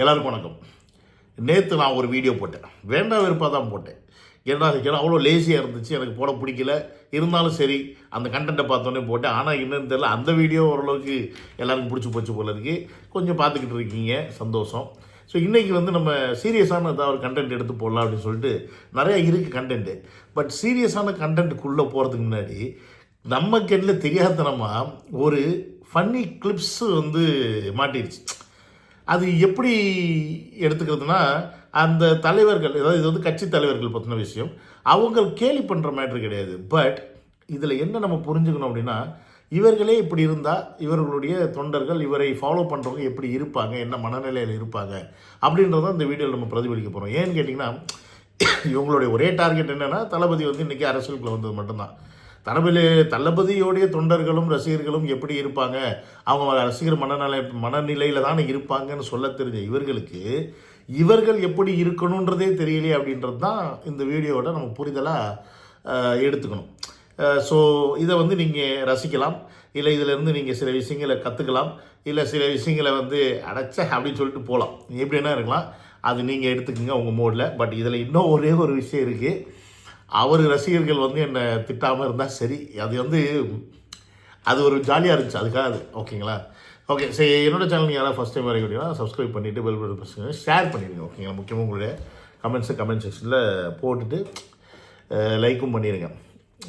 எல்லாருக்கும் வணக்கம். நேற்று நான் ஒரு வீடியோ போட்டேன். வேண்டாம் வெறுப்பாக தான் போட்டேன். ஏன்னா ஏன்னா அவ்வளோ லேசியாக இருந்துச்சு. எனக்கு போட பிடிக்கல. இருந்தாலும் சரி அந்த கண்டென்ட்டை பார்த்தோன்னே போட்டேன். ஆனால் என்னன்னு தெரில அந்த வீடியோ ஓரளவுக்கு எல்லாருக்கும் பிடிச்சி போச்சு போல இருக்கு. கொஞ்சம் பார்த்துக்கிட்டு இருக்கீங்க. சந்தோஷம். ஸோ இன்றைக்கி வந்து நம்ம சீரியஸான ஏதாவது ஒரு கண்டென்ட் எடுத்து போடலாம் அப்படின்னு சொல்லிட்டு நிறையா இருக்குது கண்டென்ட்டு பட் சீரியஸான கண்டென்ட்டுக்குள்ளே போகிறதுக்கு முன்னாடி நம்ம கெட்டில் தெரியாதனமாக ஒரு ஃபன்னி கிளிப்ஸு வந்து மாட்டிடுச்சு அது எப்படி எடுத்துக்கிறதுனா அந்த தலைவர்கள் அதாவது இது வந்து கட்சி தலைவர்கள் பற்றின விஷயம் அவங்க கேலி பண்ணுற மேட்ரு கிடையாது. பட் இதில் என்ன நம்ம புரிஞ்சுக்கணும் அப்படின்னா இவர்களே இப்படி இருந்தால் இவர்களுடைய தொண்டர்கள் இவரை ஃபாலோ பண்ணுறவங்க எப்படி இருப்பாங்க என்ன மனநிலையில் இருப்பாங்க அப்படின்றத இந்த வீடியோவில் நம்ம பிரதிபலிக்க போகிறோம் ஏன்னு கேட்டிங்கன்னா இவங்களுடைய ஒரே டார்கெட் என்னென்னா தளபதி வந்து இன்றைக்கி அரசியலுக்குள்ள வந்தது மட்டும்தான். தளபதி தளபதியோடைய தொண்டர்களும் ரசிகர்களும் எப்படி இருப்பாங்க? அவங்க ரசிகர் மனநிலை மனநிலையில் தானே இருப்பாங்கன்னு சொல்ல தெரிஞ்ச இவர்களுக்கு இவர்கள் எப்படி இருக்கணுன்றதே தெரியலையே அப்படின்றது தான் இந்த வீடியோவோட நம்ம புரிதலாக எடுத்துக்கணும். ஸோ இதை வந்து நீங்கள் ரசிக்கலாம். இல்லை இதிலேருந்து நீங்கள் சில விஷயங்களை கற்றுக்கலாம் இல்லை சில விஷயங்களை வந்து அடைச்ச அப்படின்னு சொல்லிட்டு போகலாம் எப்படி என்ன இருக்கலாம். அது நீங்கள் எடுத்துக்கோங்க உங்கள் மோடில் பட் இதில் இன்னும் ஒரே ஒரு விஷயம் இருக்குது அவர் ரசிகர்கள் வந்து என்னை திட்டாமல் இருந்தால் சரி அது வந்து அது ஒரு ஜாலியாக இருந்துச்சு. அதுக்காக அது ஓகேங்களா? ஓகே சரி என்னோட சேனல் நீங்கள் யாராவது ஃபஸ்ட் டைம் வரைக்கும் சப்ஸ்கிரைப் பண்ணிவிட்டு பெல் பட்டன் பிரச்சனை ஷேர் பண்ணிடுங்க ஓகேங்களா? முக்கியமாக உங்களுடைய கமெண்ட்ஸை கமெண்ட் செக்ஷனில் போட்டுட்டு லைக்கும் பண்ணிடுங்க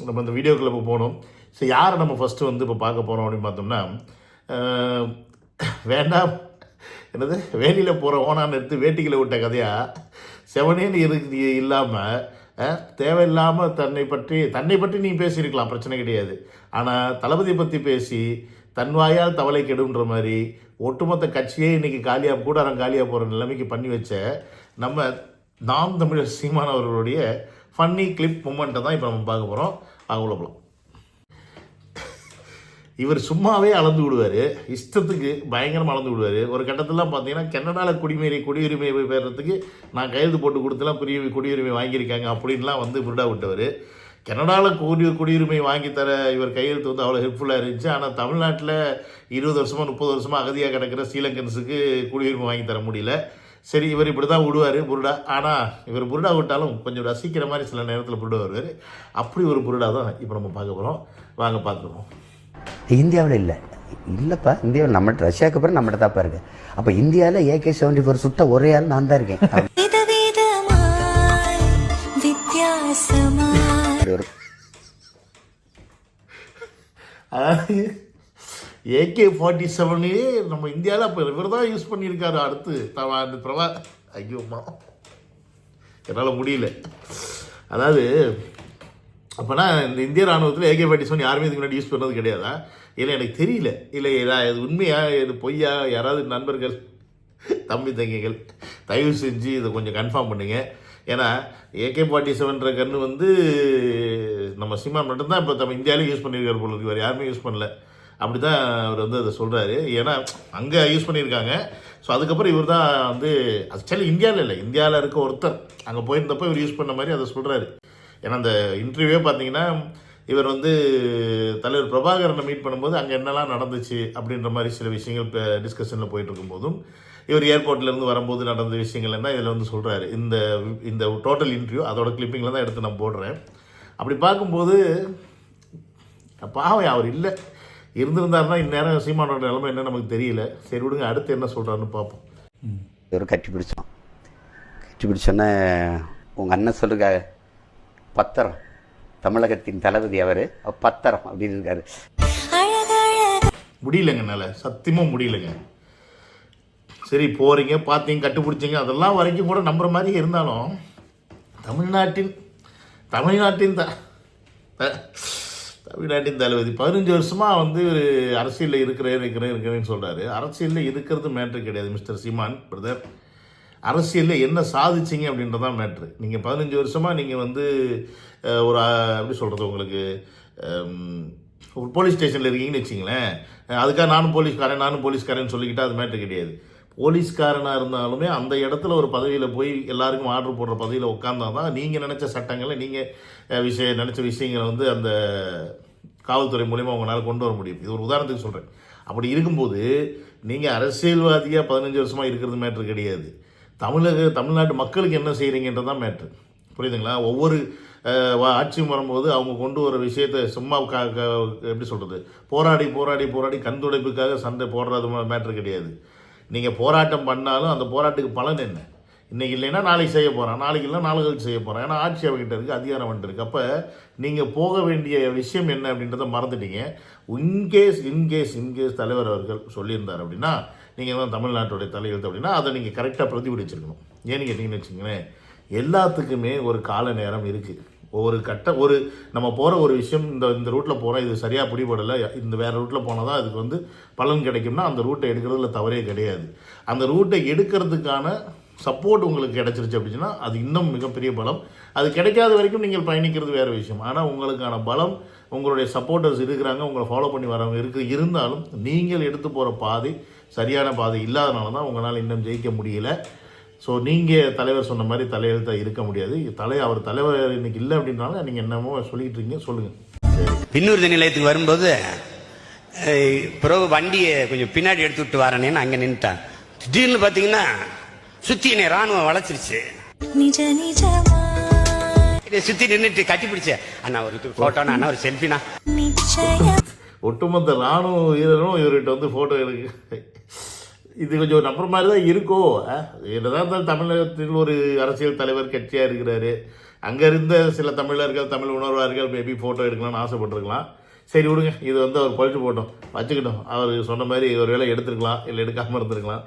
நம்ம இந்த வீடியோக்குள்ளே இப்போ போகணும் சரி யாரை நம்ம ஃபஸ்ட்டு வந்து இப்போ பார்க்க போகிறோம் அப்படின்னு பார்த்தோம்னா வேண்டாம். என்னது? வேலியில் போகிற ஓனான்னு எடுத்து வேட்டிகளை விட்ட கதையாக செவனேன்னு இருக்கு இல்லாமல் தேவையில்லாமல் தன்னை பற்றி தன்னை பற்றி நீ பேசியிருக்கலாம் பிரச்சனை கிடையாது. ஆனால் தளபதி பற்றி பேசி தன் வாயால் தவளை கெடுன்ற மாதிரி ஒட்டுமொத்த கட்சியே இன்றைக்கி காலியாக கூடாரம் காலியாக போகிற நிலைமைக்கு பண்ணி வச்ச நம்ம நாம் தமிழர் சீமான் அவர்களுடைய ஃபன்னி கிளிப் மூமெண்ட்டை தான் இப்போ நம்ம பார்க்க போகிறோம் அவ்வளோ போகலாம் இவர் சும்மாவே அளந்து விடுவார். இஷ்டத்துக்கு பயங்கரமாக அளந்து விடுவார். ஒரு கட்டத்திலாம் பார்த்தீங்கன்னா கனடாவில் குடிமேறி குடியுரிமை பெறத்துக்கு நான் கையெழுத்து போட்டு கொடுத்தலாம் குடி குடியுரிமை வாங்கியிருக்காங்க அப்படின்லாம் வந்து புருடா விட்டவர். கனடாவில் குடி குடியுரிமை வாங்கி தர இவர் கையெழுத்து வந்து அவ்வளோ ஹெல்ப்ஃபுல்லாக இருந்துச்சு. ஆனால் தமிழ்நாட்டில் இருபது வருஷமாக முப்பது வருஷமாக அகதியாக கிடக்கிற ஸ்ரீலங்கன்ஸுக்கு குடியுரிமை வாங்கி தர முடியல. சரி இவர் இப்படி தான் விடுவார் புருடா ஆனால் இவர் புருடா விட்டாலும் கொஞ்சம் ரசிக்கிற மாதிரி சில நேரத்தில் புருடா வருவார் அப்படி ஒரு புருடா தான் இப்போ நம்ம பார்க்க போகிறோம் வாங்க பார்த்துருவோம் இந்தியாவில் இல்லை. இல்லைப்பா இந்தியாவில் நம்மகிட்ட ரஷ்யாவுக்கு அப்புறம் நம்மகிட்ட தாப்பா இருக்கு. அப்போ இந்தியாவில் ஏகே செவன்டி ஃபோர் சுட்ட ஒரே ஆள் நான் தான் இருக்கேன். அதாவது ஏகே ஃபார்ட்டி செவனே நம்ம இந்தியாவில் இப்போ இவர் தான் யூஸ் பண்ணியிருக்காரு அடுத்து. தவ- அந்த பிரபா ஐயோம்மா என்னால் முடியல. அதாவது அப்போனா இந்த இந்திய ராணுவத்தில் ஏகே ஃபார்ட்டி செவன் யாருமே இதுக்கு முன்னாடி யூஸ் பண்ணது கிடையாதா? இல்லை எனக்கு தெரியல. இல்லை இதா- இது உண்மையா இது பொய்யா யாராவது நண்பர்கள் தம்பி தங்கிகள் தயவு செஞ்சு இதை கொஞ்சம் கன்ஃபார்ம் பண்ணுங்க. ஏன்னா ஏகே ஃபார்ட்டி செவன்ற கன்று வந்து நம்ம சினிமா மட்டும்தான் இப்போ நம்ம இந்தியாவிலே யூஸ் பண்ணியிருக்காரு போல இருக்கு. வேறு யாருமே யூஸ் பண்ணல. அப்படி தான் அவர் வந்து அதை சொல்கிறாரு ஏன்னா அங்கே யூஸ் பண்ணியிருக்காங்க ஸோ அதுக்கப்புறம் இவர் தான் வந்து ஆக்சுவலி இந்தியாவில் இல்லை. இந்தியாவில் இருக்க ஒருத்தர். அங்கே போயிருந்தப்போ இவர் யூஸ் பண்ண மாதிரி அதை சொல்கிறாரு ஏன்னா அந்த இன்டர்வியூவே பார்த்தீங்கன்னா இவர் வந்து தலைவர் பிரபாகரனை மீட் பண்ணும்போது அங்கே என்னெல்லாம் நடந்துச்சு அப்படின்ற மாதிரி சில விஷயங்கள் இப்போ டிஸ்கஷனில் போயிட்டு இருக்கும்போதும் இவர் ஏர்போர்ட்லேருந்து வரும்போது நடந்த விஷயங்கள் என்ன இதில் வந்து சொல்கிறாரு இந்த இந்த டோட்டல் இன்டர்வியூ அதோட கிளிப்பிங்கில் தான் எடுத்து நான் போடுறேன். அப்படி பார்க்கும்போது பாவம் அவர் இல்லை. இருந்திருந்தாருன்னா இந்நேரம் சீமானோட நிலைமை என்ன நமக்கு தெரியல. சரி விடுங்க அடுத்து என்ன சொல்கிறாருன்னு பார்ப்போம். இவர் கட்டி பிடிச்சோம் கட்டி பிடிச்சோன்னே உங்கள் அண்ணன் சொல்லுங்க பத்திரம். தமிழகத்தின் தளபதி அவர் பத்திரம் அப்படின்னு இருக்காரு. முடியலங்க என்னால். சத்தியமாக முடியலங்க. சரி போகிறீங்க பார்த்தீங்க கட்டுப்பிடிச்சிங்க அதெல்லாம் வரைக்கும் கூட நம்புற மாதிரி இருந்தாலும் தமிழ்நாட்டின் தமிழ்நாட்டின் த தமிழ்நாட்டின் தளபதி பதினஞ்சு வருஷமாக வந்து அரசியலில் இருக்கிறேன் இருக்கிறேன் இருக்கிறேன்னு சொல்கிறாரு அரசியலில் இருக்கிறது மேட்ரு கிடையாது மிஸ்டர் சீமான் பிரதர். அரசியலில் என்ன சாதிச்சிங்க அப்படின்றதான் மேட்ரு நீங்கள் பதினஞ்சு வருஷமாக நீங்கள் வந்து ஒரு எப்படி சொல்கிறது உங்களுக்கு ஒரு போலீஸ் ஸ்டேஷனில் இருக்கீங்கன்னு வச்சிங்களேன் அதுக்காக நானும் போலீஸ்காரன் நானும் போலீஸ்காரன் சொல்லிக்கிட்டால் அது மேட்ரு கிடையாது. போலீஸ்காரனாக இருந்தாலுமே அந்த இடத்துல ஒரு பதவியில் போய் எல்லாருக்கும் ஆர்டர் போடுற பதவியில் உட்காந்தா தான் நீங்கள் நினச்ச சட்டங்களை நீங்கள் விஷய நினச்ச விஷயங்களை வந்து அந்த காவல்துறை மூலிமா உங்களால் கொண்டு வர முடியும். இது ஒரு உதாரணத்துக்கு சொல்கிறேன் அப்படி இருக்கும்போது நீங்கள் அரசியல்வாதியாக பதினஞ்சு வருஷமாக இருக்கிறது மேட்ரு கிடையாது. தமிழக தமிழ்நாட்டு மக்களுக்கு என்ன செய்கிறீங்கன்றது தான் மேட்ரு புரியுதுங்களா? ஒவ்வொரு ஆட்சி வா- வரும்போது அவங்க கொண்டு வர விஷயத்தை சும்மா கா எப்படி சொல்கிறது போராடி போராடி போராடி கண்துடைப்புக்காக சண்டை போடுறது மேட்ரு கிடையாது. நீங்கள் போராட்டம் பண்ணாலும் அந்த போராட்டத்துக்கு பலன் என்ன? இன்றைக்கி இல்லைன்னா நாளைக்கு செய்ய போகிறான் நாளைக்கு இல்லை நாளை கழிச்சு செய்ய போகிறான் ஏன்னா ஆட்சி அவர்கிட்ட இருக்குது அதிகாரம் அவன்கிட்ட இருக்குது அப்போ நீங்கள் போக வேண்டிய விஷயம் என்ன அப்படின்றத மறந்துட்டீங்க. இன்கேஸ் இன்கேஸ் இன்கேஸ் தலைவர் அவர்கள் சொல்லியிருந்தார் அப்படின்னா நீங்கள் தான் தமிழ்நாட்டுடைய தலையெழுத்து அப்படின்னா அதை நீங்கள் கரெக்டாக பிரதிபலிச்சிருக்கணும். ஏன்னு கேட்டிங்கன்னு வச்சுங்களேன் எல்லாத்துக்குமே ஒரு கால நேரம் இருக்குது ஒரு கட்ட ஒரு நம்ம போகிற ஒரு விஷயம் இந்த இந்த ரூட்டில் போகிறோம் இது சரியாக பிடிபடலை இந்த வேறு ரூட்டில் போனால் தான் அதுக்கு வந்து பலன் கிடைக்கும்னா அந்த ரூட்டை எடுக்கிறதுல தவறே கிடையாது. அந்த ரூட்டை எடுக்கிறதுக்கான சப்போர்ட் உங்களுக்கு கிடைச்சிருச்சு அப்படின்னா அது இன்னும் மிகப்பெரிய பலம். அது கிடைக்காத வரைக்கும் நீங்கள் பயணிக்கிறது வேறு விஷயம். ஆனால் உங்களுக்கான பலம் உங்களுடைய சப்போர்ட்டர்ஸ் இருக்கிறாங்க உங்களை ஃபாலோ பண்ணி வரவங்க இருக்கு இருந்தாலும் நீங்கள் எடுத்து போகிற பாதை சரியான பாதை இல்லாதனால தான் உங்களால் இன்னும் ஜெயிக்க முடியல. ஸோ நீங்கள் தலைவர் சொன்ன மாதிரி தலையெழுத்தாக இருக்க முடியாது. தலை அவர் தலைவர் இன்னைக்கு இல்லை அப்படின்றனால நீங்கள் என்னமோ சொல்லிக்கிட்டு இருக்கீங்க. சொல்லுங்கள் பின்னூர்தி நிலையத்துக்கு வரும்போது பிறகு வண்டியை கொஞ்சம் பின்னாடி எடுத்து விட்டு வரேன்னு அங்கே நின்றுட்டேன் திடீர்னு பார்த்தீங்கன்னா சுத்தி என்னை ராணுவம் வளைச்சிருச்சு நிஜ நிஜமா? இதை சுத்தி நின்றுட்டு கட்டி பிடிச்ச அண்ணா ஒரு போட்டோண்ணா அண்ணா ஒரு செல்ஃபினா ஒட்டுமொத்த ராணுவ வீரரும் இவர்கிட்ட வந்து ஃபோட்டோ எடுக்க இது கொஞ்சம் நம்புற மாதிரி தான் இருக்கோ என்னதான் இருந்தாலும் தமிழகத்தில் ஒரு அரசியல் தலைவர் கட்சியாக இருக்கிறாரு. அங்கே இருந்த சில தமிழர்கள் தமிழ் உணர்வார்கள் மேபி ஃபோட்டோ எடுக்கலாம்னு ஆசைப்பட்டிருக்கலாம். சரி விடுங்க இது வந்து அவர் பழிச்சு போட்டோம். வச்சுக்கிட்டோம். அவர் சொன்ன மாதிரி ஒரு வேளை எடுத்திருக்கலாம் இல்லை எடுக்காமல் இருந்திருக்கலாம்.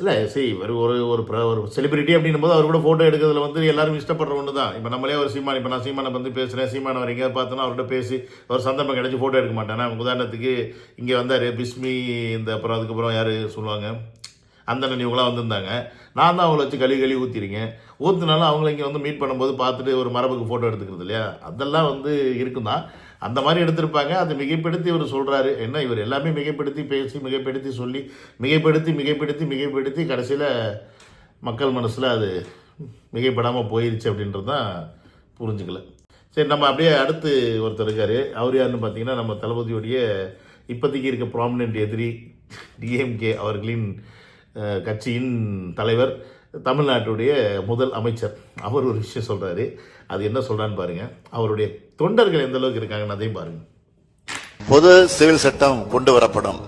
இல்லை சரி இவர் ஒரு ஒரு ஒரு செலிபிரிட்டி அப்படின்னும் போது அவர் கூட ஃபோட்டோ எடுக்கிறதுல வந்து எல்லாரும் இஷ்டப்படுற ஒன்று தான் இப்போ நம்மளே ஒரு சீமான் இப்போ நான் சீமானை வந்து பேசுகிறேன் சீமானை அவர் எங்கேயாவது பார்த்தோன்னா அவர்கிட்ட பேசி ஒரு சந்தர்ப்பம் கிடைச்சி ஃபோட்டோ எடுக்க மாட்டேன். உதாரணத்துக்கு இங்கே வந்தார் பிஸ்மி இந்த அப்புறம் அதுக்கப்புறம் யார் சொல்லுவாங்க? அந்தண்ணன் இவங்களாம் வந்திருந்தாங்க. நான் தான் அவங்கள வச்சு கழுவி கழுவி ஊற்றிருக்கேன் ஊற்றுனாலும் அவங்கள இங்கே வந்து மீட் பண்ணும்போது பார்த்துட்டு ஒரு மரபுக்கு ஃபோட்டோ எடுத்துக்கிறது இல்லையா? அதெல்லாம் வந்து இருக்கும் தான் அந்த மாதிரி எடுத்திருப்பாங்க. அதை மிகைப்படுத்தி இவர் சொல்கிறாரு என்ன? இவர் எல்லாமே மிகைப்படுத்தி பேசி மிகைப்படுத்தி சொல்லி மிகைப்படுத்தி மிகைப்படுத்தி மிகைப்படுத்தி கடைசியில் மக்கள் மனசில் அது மிகைப்படாமல் போயிருச்சு அப்படின்றது தான் புரிஞ்சுக்கல. சரி நம்ம அப்படியே அடுத்து ஒருத்தர் இருக்கார். அவர் யாருன்னு பார்த்தீங்கன்னா நம்ம தளபதியுடைய இப்போதைக்கு இருக்க ப்ராமினென்ட் எதிரி டிஎம்கே அவர்களின் கட்சியின் தலைவர் தமிழ்நாட்டுடைய முதல் அமைச்சர். அவர் ஒரு விஷயம் சொல்கிறாரு அது என்ன சொல்கிறான்னு பாருங்கள் அவருடைய தொண்டர்கள் எந்த அளவுக்கு இருக்காங்கன்னு அதையும் பாருங்கள் பொது சிவில் சட்டம் கொண்டு வரப்படும்.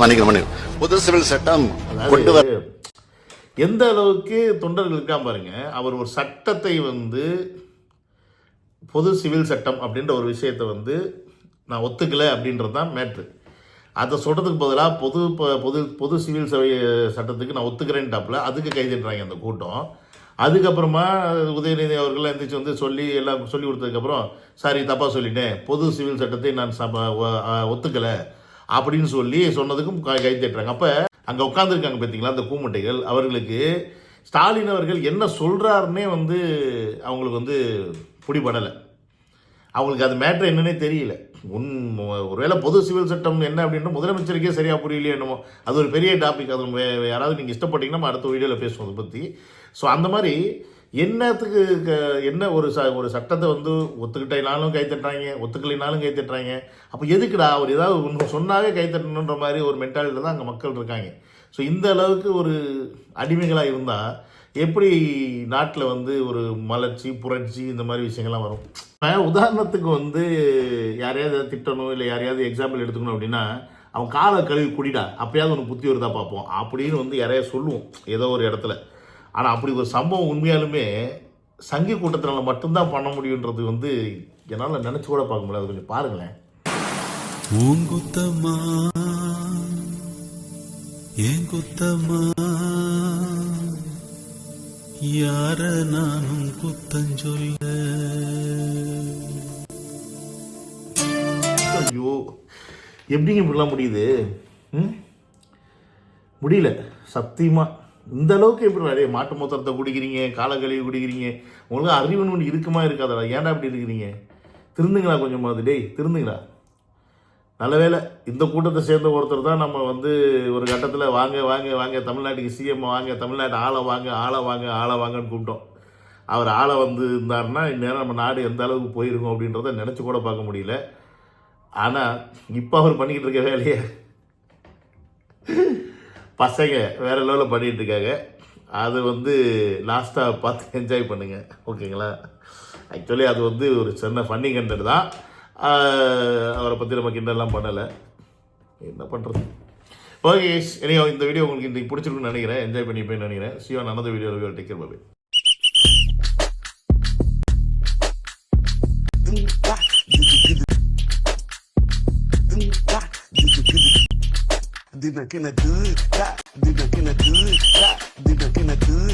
மன்னிக்கணும் மன்னிக்கணும். பொது சிவில் சட்டம் கொண்டு வர எந்த அளவுக்கு தொண்டர்கள் இருக்காம பாருங்க அவர் ஒரு சட்டத்தை வந்து பொது சிவில் சட்டம் அப்படின்ற ஒரு விஷயத்தை வந்து நான் ஒத்துக்கலை அப்படின்றது தான் மேட்ரு. அதை சொல்கிறதுக்கு பதிலாக பொது பொது பொது சிவில் சபை சட்டத்துக்கு நான் ஒத்துக்கிறேன்ட்டாப்புல. அதுக்கு கைதிடுறாங்க அந்த கூட்டம். அதுக்கப்புறமா உதயநிதி அவர்கள் எந்திரிச்சு வந்து சொல்லி எல்லாம் சொல்லி கொடுத்ததுக்கப்புறம் சாரி தப்பாக சொல்லிட்டேன். பொது சிவில் சட்டத்தை நான் ஒத்துக்கலை. அப்படின்னு சொல்லி சொன்னதுக்கும் கை கை அப்போ அங்கே உட்காந்துருக்காங்க பார்த்தீங்களா அந்த கூமுட்டைகள் அவர்களுக்கு ஸ்டாலின் அவர்கள் என்ன சொல்கிறாருன்னே வந்து அவங்களுக்கு வந்து பிடிபடலை. அவங்களுக்கு அது மேட்ரு என்னன்னே தெரியல. உன் ஒருவேளை பொது சிவில் சட்டம் என்ன அப்படின்ற முதலமைச்சருக்கே சரியாக புரியலையே என்னமோ. அது ஒரு பெரிய டாபிக் அது யாராவது நீங்கள் இஷ்டப்பட்டீங்கன்னா நம்ம அடுத்த வீடியோவில் பேசுவோம் அதை பற்றி ஸோ அந்த மாதிரி என்னத்துக்கு க- என்ன ஒரு ச ஒரு சட்டத்தை வந்து ஒத்துக்கிட்டனாலும் கை தட்டுறாங்க ஒத்துக்கலைனாலும் கை தட்டுறாங்க. அப்போ எதுக்குடா அவர் ஏதாவது ஒன்று சொன்னாவே கை தட்டணுன்ற மாதிரி ஒரு மென்டாலிட்டியில் தான் அங்கே மக்கள் இருக்காங்க. ஸோ இந்த அளவுக்கு ஒரு அடிமைகளாக இருந்தால் எப்படி நாட்டில் வந்து ஒரு மலர்ச்சி புரட்சி இந்த மாதிரி விஷயங்கள்லாம் வரும்? உதாரணத்துக்கு வந்து யாரையாவது திட்டணும் இல்லை யாரையாவது எக்ஸாம்பிள் எடுத்துக்கணும் அப்படின்னா அவன் காலை கழுவி குடிடா. அப்பயாவது உனக்கு புத்தி வருதா பார்ப்போம். அப்படின்னு வந்து யாரையா சொல்லுவோம். ஏதோ ஒரு இடத்துல. ஆனால் அப்படி ஒரு சம்பவம் உண்மையாலுமே சங்கி கூட்டத்தினால மட்டும்தான் பண்ண முடியுன்றது வந்து என்னால் நினச்சி கூட பார்க்க முடியாது. கொஞ்சம் பாருங்களேன். பூங்குத்தம்மா ஏன் குத்தம்மா யார நானும் குத்தஞ்சொல்ல ஐயோ எப்படிங்க இப்படிலாம் முடியுது? ம்? முடியல. சத்தியமா. இந்த அளவுக்கு எப்படி நிறைய மாட்டு மூத்திரத்தை குடிக்கிறீங்க காலை கழுவி குடிக்கிறீங்க? உங்களுக்கு அறிவுன்னு ஒன்று இருக்குமா இருக்காதடா ஏன்டா இப்படி இருக்கிறீங்க? திருந்துங்களா கொஞ்சமாவது டேய் திருந்துங்களா? நல்ல வேளை இந்த கூட்டத்தை சேர்ந்த ஒருத்தர் தான் நம்ம வந்து ஒரு கட்டத்தில் வாங்க வாங்க வாங்க தமிழ்நாட்டுக்கு சிஎம் வாங்க தமிழ்நாட்டு ஆளை வாங்க ஆளை வாங்க ஆளை வாங்கன்னு கூப்பிட்டோம். அவர் ஆளை வந்து இருந்தாருன்னா இந்நேரம் நம்ம நாடு எந்த அளவுக்கு போயிருக்கோம் அப்படின்றத நினச்சி கூட பார்க்க முடியல. ஆனால் இப்போ அவர் பண்ணிக்கிட்டு இருக்க வேலையை பசங்க வேறு லெவலில் பண்ணிகிட்டு இருக்காங்க. அது வந்து லாஸ்ட்டாக பார்த்து என்ஜாய் பண்ணுங்கள் ஓகேங்களா? ஆக்சுவலி அது வந்து ஒரு சின்ன ஃபன்னி கண்டென்ட் தான். அவரை பற்றி நம்ம கிண்டெல்லாம் பண்ணலை. என்ன பண்ணுறது ஓகே இனி இந்த வீடியோ உங்களுக்கு இன்றைக்கி பிடிச்சிருக்குன்னு நினைக்கிறேன். என்ஜாய் பண்ணிப்பேன்னு நினைக்கிறேன். சிவா நல்ல video take care dime que ne do it, dime que ne do it, dime que ne do.